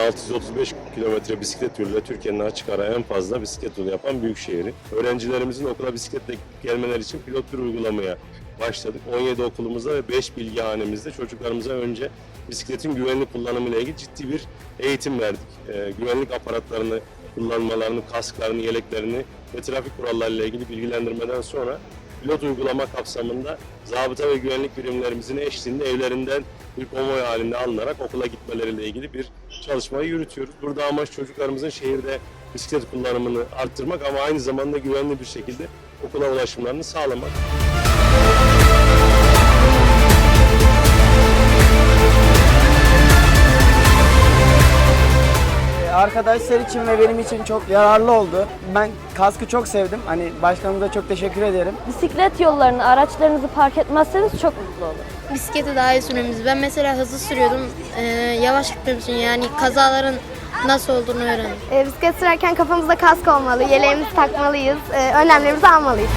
635 kilometre bisiklet yoluyla Türkiye'nin açık ara en fazla bisiklet yolu yapan büyük şehri. Öğrencilerimizin okula bisikletle gelmeleri için pilot bir uygulamaya başladık. 17 okulumuzda ve 5 bilgihanemizde çocuklarımıza önce bisikletin güvenli kullanımı ile ilgili ciddi bir eğitim verdik. Ee, güvenlik aparatlarını kullanmalarını, kasklarını, yeleklerini ve trafik kurallarıyla ilgili bilgilendirmeden sonra pilot uygulama kapsamında zabıta ve güvenlik birimlerimizin eşliğinde evlerinden bir konvoy halinde alınarak okula gitmeleriyle ilgili bir çalışmayı yürütüyoruz. Burada amaç çocuklarımızın şehirde bisiklet kullanımını arttırmak ama aynı zamanda güvenli bir şekilde okula ulaşımlarını sağlamak. Arkadaşlar için ve benim için çok yararlı oldu. Ben kaskı çok sevdim. Hani başkanımıza çok teşekkür ederim. Bisiklet yollarını, araçlarınızı park etmezseniz çok mutlu olurum. Bisikleti daha iyi sürmemiz. Ben mesela hızlı sürüyordum. Ee, yavaş gitmem için yani kazaların nasıl olduğunu öğrendim. E, bisiklet sürerken kafamızda kask olmalı, yeleğimizi takmalıyız, e, önlemlerimizi almalıyız.